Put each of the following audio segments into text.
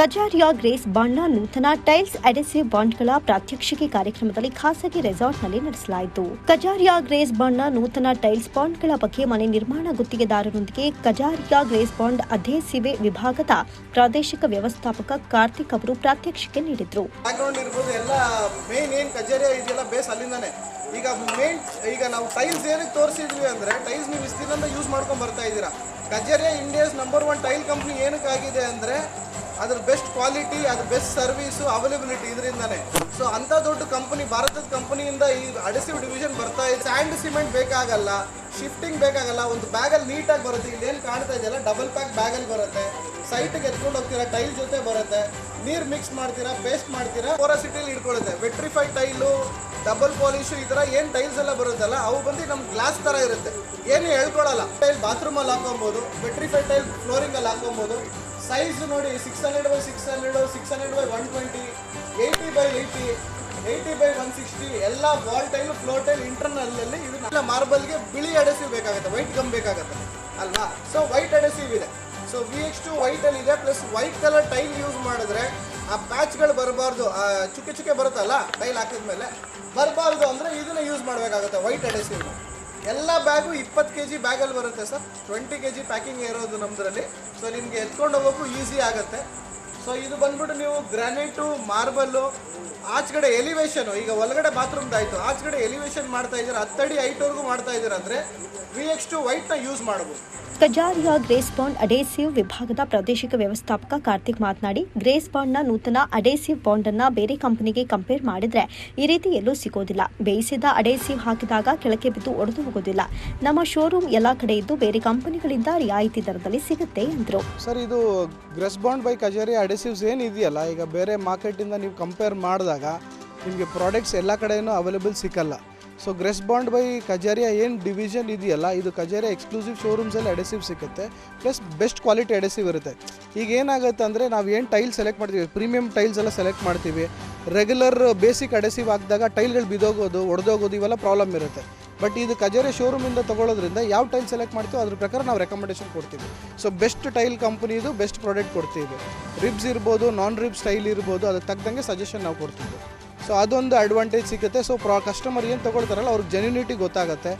Kajaria grace ಬಾಂಡ್ನ ನೂತನ tiles adhesive ಬಾಂಡ್ಗಳ ಪ್ರಾತ್ಯಕ್ಷಿಕೆ ಕಾರ್ಯಕ್ರಮದಲ್ಲಿ ಖಾಸಗಿ ರೆಸಾರ್ಟ್ನಲ್ಲಿ ನಡೆಸಲಾಯಿತು. ಕಜಾರಿಯಾ ಗ್ರೇಸ್ ಬಾಂಡ್ನ ನೂತನ ಟೈಲ್ಸ್ ಬಾಂಡ್ಗಳ ಬಗ್ಗೆ ಮನೆ ನಿರ್ಮಾಣ ಗುತ್ತಿಗೆದಾರರೊಂದಿಗೆ ಕಜಾರಿಯಾ ಗ್ರೇಸ್ ಬಾಂಡ್ ಅಧೇಸಿವೆ ವಿಭಾಗದ ಪ್ರಾದೇಶಿಕ ವ್ಯವಸ್ಥಾಪಕ ಕಾರ್ತಿಕ್ ಅವರು ಪ್ರಾತ್ಯಕ್ಷಿಕೆ ನೀಡಿದ್ರು. ಈಗ ಮೇನ್ ಈಗ ನಾವು ಟೈಲ್ಸ್ ಏನಕ್ಕೆ ತೋರಿಸಿದ್ವಿ ಅಂದರೆ ಟೈಲ್ಸ್ ನೀವು ಯೂಸ್ ಮಾಡ್ಕೊಂಡು ಬರ್ತಾ ಇದ್ದೀರಾ. Kajaria India's number one tile company ಏನಕ್ಕಾಗಿದೆ ಅಂದರೆ ಅದ್ರ ಬೆಸ್ಟ್ ಕ್ವಾಲಿಟಿ ಅದ್ರ ಬೆಸ್ಟ್ ಸರ್ವಿಸು ಅವೈಲೇಬಿಲಿಟಿ ಇದರಿಂದಾನೆ. ಸೊ ಅಂಥ ದೊಡ್ಡ ಕಂಪನಿ ಭಾರತದ ಕಂಪನಿಯಿಂದ ಈ ಅಡಸಿವ್ ಡಿವಿಷನ್ ಬರ್ತಾ ಇದೆ. ಸ್ಯಾಂಡ್ ಸಿಮೆಂಟ್ ಬೇಕಾಗಲ್ಲ ಶಿಫ್ಟಿಂಗ್ ಬೇಕಾಗಲ್ಲ, ಒಂದು ಬ್ಯಾಗಲ್ಲಿ ನೀಟಾಗಿ ಬರುತ್ತೆ. ಇಲ್ಲಿ ಕಾಣ್ತಾ ಇದೆಯಲ್ಲ ಡಬಲ್ ಪ್ಯಾಕ್ ಬ್ಯಾಗಲ್ಲಿ ಬರುತ್ತೆ. ಸೈಟಿಗೆ ಎತ್ಕೊಂಡು ಹೋಗ್ತೀರಾ ಟೈಲ್ ಜೊತೆ ಬರುತ್ತೆ. ನೀರು ಮಿಕ್ಸ್ ಮಾಡ್ತೀರಾ ಪೇಸ್ಟ್ ಮಾಡ್ತೀರಾ ಸಿಟಿಲಿ ಇಟ್ಕೊಳ್ಳುತ್ತೆ ವೆಟ್ರಿಫೈಡ್ ಟೈಲು ಡಬಲ್ ಪಾಲಿಶು ಈ ಥರ ಏನು ಟೈಲ್ಸ್ ಎಲ್ಲ ಬರುತ್ತಲ್ಲ, ಅವು ಬಂದು ನಮ್ಮ ಗ್ಲಾಸ್ ಥರ ಇರುತ್ತೆ. ಏನು ಹೇಳ್ಕೊಳಲ್ಲ. ಟೈಲ್ ಬಾತ್ರೂಮಲ್ಲಿ ಹಾಕೊಬೋದು ವೆಟ್ರಿಫೈಡ್ ಟೈಲ್ ಫ್ಲೋರಿಂಗಲ್ಲಿ ಹಾಕೊಬೋದು ಸೈಜ್ ನೋಡಿ six hundred by six hundred six hundred by one twenty eighty by eighty eighty by one sixty ಎಲ್ಲ ವಾಲ್ ಟೈಲ್ ಫ್ಲೋರ್ ಟೈಲ್ ಇಂಟರ್ನಲ್ಲಲ್ಲಿ ಇದನ್ನ ಮಾರ್ಬಲ್ಗೆ ಬಿಳಿ ಅಡೆಸಿವ್ ಬೇಕಾಗುತ್ತೆ ವೈಟ್ ಗಮ್ ಬೇಕಾಗುತ್ತೆ, ಅಲ್ವಾ? ಸೊ ವೈಟ್ ಅಡೆಸಿವ್ ಇದೆ. So V X two white ಅಲ್ಲಿ ಇದೆ plus white colour tile use ಮಾಡಿದ್ರೆ ಆ ಪ್ಯಾಚ್ಗಳು ಬರಬಾರ್ದು ಚುಕ್ಕೆ ಚುಕ್ಕೆ ಬರುತ್ತಲ್ಲ ಟೈಲ್ ಹಾಕಿದ್ಮೇಲೆ, ಬರಬಾರ್ದು ಅಂದರೆ ಇದನ್ನ ಯೂಸ್ ಮಾಡಬೇಕಾಗುತ್ತೆ ವೈಟ್ ಅಡೆಸಿವ್ ಎಲ್ಲ ಬ್ಯಾಗು ಇಪ್ಪತ್ತು ಕೆ ಜಿ ಬ್ಯಾಗಲ್ಲಿ ಬರುತ್ತೆ sir. Twenty K G packing ಇರೋದು ನಮ್ಮದ್ರಲ್ಲಿ ಸೊ ನಿಮಗೆ ಎತ್ಕೊಂಡು ಹೋಗೋಕ್ಕೂ ಈಸಿ ಆಗುತ್ತೆ. ಸೊ ಇದು ಬಂದ್ಬಿಟ್ಟು ನೀವು ಗ್ರಾನೈಟು ಮಾರ್ಬಲ್ಲು ಆಚೆಗಡೆ ಎಲಿವೇಶನು ಈಗ ಒಳಗಡೆ ಬಾತ್ರೂಮ್ದು ಆಯಿತು. ಆಚೆಗಡೆ ಎಲಿವೇಶನ್ ಮಾಡ್ತಾ ಇದ್ದೀರಾ? ಹತ್ತಡಿ ಐಟ್ವರೆಗೂ ಮಾಡ್ತಾ ಇದ್ದೀರಾ ಅಂದರೆ ವಿ ಎಕ್ಸ್ ಟು ವೈಟ್ನ ಯೂಸ್ ಮಾಡ್ಬೋದು. ಕಜಾರಿಯಾ ಗ್ರೇಸ್ ಬಾಂಡ್ ಅಡೇಸಿವ್ ವಿಭಾಗದ ಪ್ರಾದೇಶಿಕ ವ್ಯವಸ್ಥಾಪಕ ಕಾರ್ತಿಕ್ ಮಾತನಾಡಿ ಗ್ರೇಸ್ ಬಾಂಡ್ನ ನೂತನ ಅಡೇಸಿವ್ ಬಾಂಡ್ ಅನ್ನ ಬೇರೆ ಕಂಪನಿಗೆ ಕಂಪೇರ್ ಮಾಡಿದ್ರೆ ಈ ರೀತಿ ಎಲ್ಲೂ ಸಿಗೋದಿಲ್ಲ. ಬೇಯಿಸಿದ ಅಡೇಸಿವ್ ಹಾಕಿದಾಗ ಕೆಳಕ್ಕೆ ಬಿದ್ದು ಒಡೆದು ಹೋಗೋದಿಲ್ಲ. ನಮ್ಮ ಶೋರೂಮ್ ಎಲ್ಲ ಕಡೆ ಇದ್ದು ಬೇರೆ ಕಂಪನಿಗಳಿಂದ ರಿಯಾಯಿತಿ ದರದಲ್ಲಿ ಸಿಗುತ್ತೆ ಎಂದರು. ಸರ್ ಇದು ಗ್ರೆಸ್ ಬಾಂಡ್ ಬೈ ಕಜೇರಿ ಅಡೆಸಿವ್ಸ್ ಏನು ಇದೆಯಲ್ಲ, ಈಗ ಬೇರೆ ಮಾರ್ಕೆಟಿಂದ ನೀವು ಕಂಪೇರ್ ಮಾಡಿದಾಗ ನಿಮಗೆ ಪ್ರಾಡಕ್ಟ್ಸ್ ಎಲ್ಲ ಕಡೆಯೂ ಅವೈಲೇಬಲ್ ಸಿಕ್ಕಲ್ಲ. So grace bond by Kajaria ಏನು ಡಿವಿಷನ್ ಇದೆಯಲ್ಲ, ಇದು ಕಜೇರಿಯ ಎಕ್ಸ್ಕ್ಲೂಸಿವ್ ಶೋರೂಮ್ಸಲ್ಲಿ ಅಡೆಸಿವ್ ಸಿಗುತ್ತೆ ಪ್ಲಸ್ ಬೆಸ್ಟ್ ಕ್ವಾಲಿಟಿ ಅಡೆಸಿವ್ ಇರುತ್ತೆ. ಈಗ ಏನಾಗುತ್ತೆ ಅಂದರೆ ನಾವು ಏನು ಟೈಲ್ ಸೆಲೆಕ್ಟ್ ಮಾಡ್ತೀವಿ ಪ್ರೀಮಿಯಂ ಟೈಲ್ಸ್ ಎಲ್ಲ ಸೆಲೆಕ್ಟ್ ಮಾಡ್ತೀವಿ ರೆಗ್ಯುಲರ್ ಬೇಸಿಕ್ ಅಡೆಸಿವ್ ಹಾಕಿದಾಗ ಟೈಲ್ಗಳು ಬಿದೋಗೋದು ಒಡೆದೋಗೋದು ಇವೆಲ್ಲ ಪ್ರಾಬ್ಲಮ್ ಇರುತ್ತೆ. ಬಟ್ ಇದು ಕಜೇರಿ ಶೋರೂಮಿಂದ ತೊಗೊಳೋದ್ರಿಂದ ಯಾವ ಟೈಲ್ ಸೆಲೆಕ್ಟ್ ಮಾಡ್ತೀವೋ ಅದ್ರ ಪ್ರಕಾರ ನಾವು ರೆಕಮೆಂಡೇಶನ್ ಕೊಡ್ತೀವಿ. ಸೊ ಬೆಸ್ಟ್ ಟೈಲ್ ಕಂಪ್ನಿದು ಬೆಸ್ಟ್ ಪ್ರಾಡಕ್ಟ್ ಕೊಡ್ತೀವಿ. ರಿಬ್ಸ್ ಇರ್ಬೋದು ನಾನ್ ರಿಬ್ಸ್ ಟೈಲ್ ಇರ್ಬೋದು, ಅದಕ್ಕೆ ತಕ್ಕಂಗೆ ಸಜೆಷನ್ ನಾವು ಕೊಡ್ತೀವಿ. ಸೊ ಅದೊಂದು ಅಡ್ವಾಂಟೇಜ್ ಸಿಗುತ್ತೆ. ಸೊ ಪ್ರಾ ಕಸ್ಟಮರ್ ಏನು ತೊಗೊಳ್ತಾರಲ್ಲ, ಅವ್ರಿಗೆ ಜೆನ್ಯುನಿಟಿ ಗೊತ್ತಾಗುತ್ತೆ.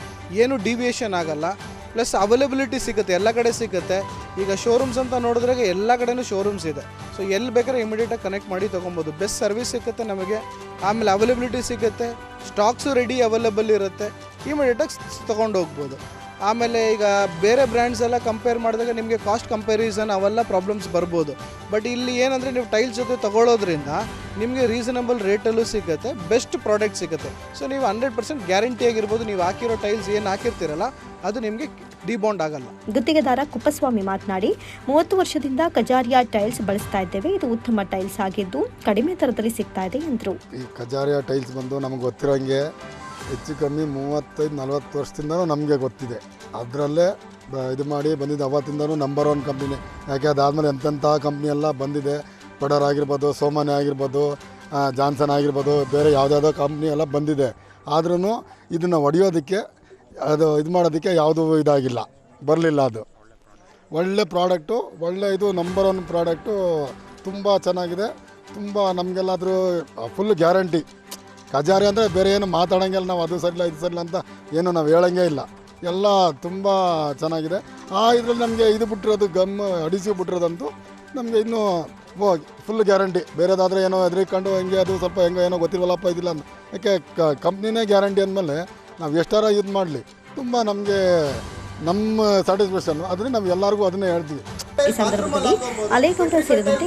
ಏನು ಡಿವಿಯೇಷನ್ ಆಗಲ್ಲ. ಪ್ಲಸ್ ಅವೈಲೇಬಿಲಿಟಿ ಸಿಗುತ್ತೆ. ಎಲ್ಲ ಕಡೆ ಸಿಗುತ್ತೆ. ಈಗ ಶೋರೂಮ್ಸ್ ಅಂತ ನೋಡಿದ್ರೆ ಎಲ್ಲ ಕಡೆನೂ ಶೋರೂಮ್ಸ್ ಇದೆ. ಸೊ ಎಲ್ಲಿ ಬೇಕಾದ್ರೆ ಇಮಿಡಿಯೇಟಾಗಿ ಕನೆಕ್ಟ್ ಮಾಡಿ ತೊಗೊಬೋದು. ಬೆಸ್ಟ್ ಸರ್ವಿಸ್ ಸಿಗುತ್ತೆ ನಮಗೆ. ಆಮೇಲೆ ಅವೈಲೇಬಿಲಿಟಿ ಸಿಗುತ್ತೆ. ಸ್ಟಾಕ್ಸು ರೆಡಿ ಅವೈಲೇಬಲ್ ಇರುತ್ತೆ. ಇಮಿಡಿಯೇಟಾಗಿ ತೊಗೊಂಡು ಹೋಗ್ಬೋದು ಆಮೇಲೆ ಈಗ ಬೇರೆ ಬ್ರ್ಯಾಂಡ್ಸ್ ಎಲ್ಲ ಕಂಪೇರ್ ಮಾಡಿದಾಗ ನಿಮಗೆ ಕಾಸ್ಟ್ ಕಂಪ್ಯಾರಿಸನ್ ಅವೆಲ್ಲ ಪ್ರಾಬ್ಲಮ್ಸ್ ಬರ್ಬೋದು. ಬಟ್ ಇಲ್ಲಿ ಏನಂದರೆ ನೀವು ಟೈಲ್ಸ್ ಜೊತೆ ತಗೊಳ್ಳೋದ್ರಿಂದ ನಿಮಗೆ ರೀಸನಬಲ್ ರೇಟಲ್ಲೂ ಸಿಗುತ್ತೆ ಬೆಸ್ಟ್ ಪ್ರಾಡಕ್ಟ್ ಸಿಗುತ್ತೆ. ಸೊ ನೀವು ಹಂಡ್ರೆಡ್ ಪರ್ಸೆಂಟ್ ಗ್ಯಾರಂಟಿ ಆಗಿರ್ಬೋದು ನೀವು ಹಾಕಿರೋ ಟೈಲ್ಸ್ ಏನು ಹಾಕಿರ್ತೀರಲ್ಲ ಅದು ನಿಮಗೆ ಡಿಬಾಂಡ್ ಆಗಲ್ಲ. ಗುತ್ತಿಗೆದಾರ ಕುಪ್ಪಸ್ವಾಮಿ ಮಾತನಾಡಿ ಮೂವತ್ತು ವರ್ಷದಿಂದ ಕಜಾರಿಯಾ ಟೈಲ್ಸ್ ಬಳಸ್ತಾ ಇದ್ದೇವೆ ಇದು ಉತ್ತಮ ಟೈಲ್ಸ್ ಆಗಿದ್ದು ಕಡಿಮೆ ದರದಲ್ಲಿ ಸಿಗ್ತಾ ಇದೆ ಎಂದರು. ಈ ಕಜಾರಿಯಾ ಟೈಲ್ಸ್ ಬಂದು ನಮ್ಗೆ ಗೊತ್ತಿರೋಂಗೆ ಹೆಚ್ಚು ಕಮ್ಮಿ ಮೂವತ್ತೈದು, ನಲ್ವತ್ತು ವರ್ಷದಿಂದನೂ ನಮಗೆ ಗೊತ್ತಿದೆ. ಅದರಲ್ಲೇ ಇದು ಮಾಡಿ ಬಂದಿದ್ದು ಅವತ್ತಿಂದನೂ ನಂಬರ್ ಒನ್ ಕಂಪ್ನಿ ಯಾಕೆ ಅದಾದಮೇಲೆ ಎಂತೆಂಥ ಕಂಪ್ನಿ ಎಲ್ಲ ಬಂದಿದೆ. ಪಡರ್ ಆಗಿರ್ಬೋದು ಸೋಮಾನಿ ಆಗಿರ್ಬೋದು ಜಾನ್ಸನ್ ಆಗಿರ್ಬೋದು, ಬೇರೆ ಯಾವುದ್ಯಾವುದೋ ಕಂಪ್ನಿ ಎಲ್ಲ ಬಂದಿದೆ. ಆದ್ರೂ ಇದನ್ನು ಹೊಡೆಯೋದಕ್ಕೆ ಅದು ಇದು ಮಾಡೋದಕ್ಕೆ ಯಾವುದೂ ಇದಾಗಿಲ್ಲ. ಬರಲಿಲ್ಲ ಅದು. ಒಳ್ಳೆ ಪ್ರಾಡಕ್ಟು ಒಳ್ಳೆ ಇದು ನಂಬರ್ ಒನ್ ಪ್ರಾಡಕ್ಟು ತುಂಬ ಚೆನ್ನಾಗಿದೆ. ತುಂಬ ನಮಗೆಲ್ಲಾದರೂ ಫುಲ್ ಗ್ಯಾರಂಟಿ ಕಜಾರಿ ಅಂದರೆ ಬೇರೆ ಏನು ಮಾತಾಡೋಂಗಿಲ್ಲ, ನಾವು ಅದು ಸರಿಲ್ಲ, ಇದು ಸರಿಲ್ಲ ಅಂತ ಏನು ನಾವು ಹೇಳೋಂಗೇ ಇಲ್ಲ. ಎಲ್ಲ ತುಂಬ ಚೆನ್ನಾಗಿದೆ. ಆ ಇದರಲ್ಲಿ ನಮಗೆ ಇದು ಬಿಟ್ಟಿರೋದು ಗಮ್, ಅಡಿಸಿ ಬಿಟ್ಟಿರೋದಂತೂ ನಮಗೆ ಇನ್ನೂ ಹೋಗಿ ಫುಲ್ ಗ್ಯಾರಂಟಿ ಬೇರೆದಾದರೆ ಏನೋ ಹೆದರಿಕೊಂಡು ಹೆಂಗೆ ಅದು ಸ್ವಲ್ಪ ಹೆಂಗೋ ಏನೋ ಗೊತ್ತಿಲ್ವಲ್ಲಪ್ಪ, ಇದಿಲ್ಲ ಅಂತ. ಯಾಕೆ ಕಂಪ್ನಿನೇ ಗ್ಯಾರಂಟಿ ಅಂದಮೇಲೆ ನಾವು ಎಷ್ಟಾರ ಇದು ಮಾಡಲಿ. ತುಂಬ ನಮಗೆ ನಮ್ಮ ಸ್ಯಾಟಿಸ್ಫ್ಯಾಕ್ಷನ್ ಅದರಿಂದ ನಾವು ಎಲ್ಲರಿಗೂ ಅದನ್ನೇ ಹೇಳ್ತೀವಿ. ಸೇರಿದಂತೆ